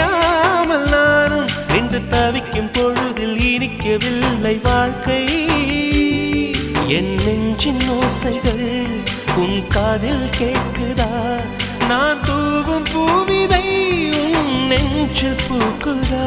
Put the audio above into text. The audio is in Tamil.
அறியாமல் நானும் நின்று தவிக்கும் பொழுதில் இனிக்கவில்லை வாழ்க்கை. என் நெஞ்சின் ஓசைகள் உன் காதில் கேட்குதா? நான் தூவும் பூவிதை உன் நெஞ்சில் பூக்குதா?